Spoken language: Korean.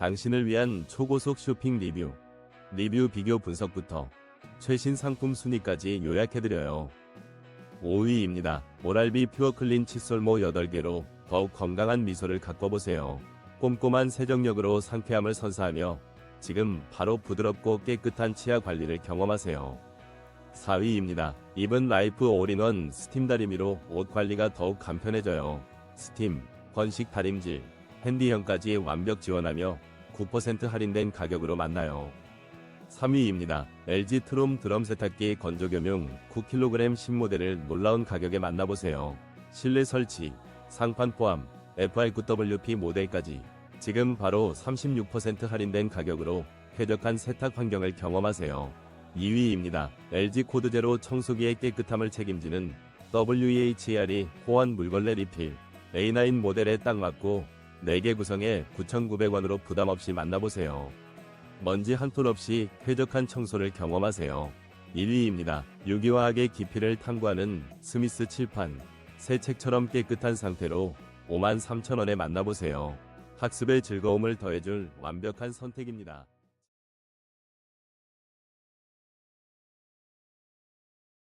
당신을 위한 초고속 쇼핑 리뷰, 리뷰 비교 분석부터 최신 상품 순위까지 요약해드려요. 5위입니다. 오랄비 퓨어 클린 칫솔 모 8개로 더욱 건강한 미소를 가꿔보세요. 꼼꼼한 세정력으로 상쾌함을 선사하며 지금 바로 부드럽고 깨끗한 치아 관리를 경험하세요. 4위입니다. 입은 라이프 올인원 스팀 다리미로 옷 관리가 더욱 간편해져요. 스팀, 건식 다림질, 핸디형까지 완벽 지원하며 9% 할인된 가격으로 만나요. 3위입니다. LG 트롬 드럼 세탁기 건조겸용 9kg 신모델을 놀라운 가격에 만나보세요. 실내 설치, 상판 포함, FR9WP 모델까지 지금 바로 36% 할인된 가격으로 쾌적한 세탁 환경을 경험하세요. 2위입니다. LG 코드 제로 청소기의 깨끗함을 책임지는 WEHR이 호환 물걸레 리필 A9 모델에 딱 맞고 4개 구성에 9,900원으로 부담 없이 만나보세요. 먼지 한 톨 없이 쾌적한 청소를 경험하세요. 1위입니다. 유기화학의 깊이를 탐구하는 스미스 칠판. 새 책처럼 깨끗한 상태로 53,000원에 만나보세요. 학습의 즐거움을 더해줄 완벽한 선택입니다.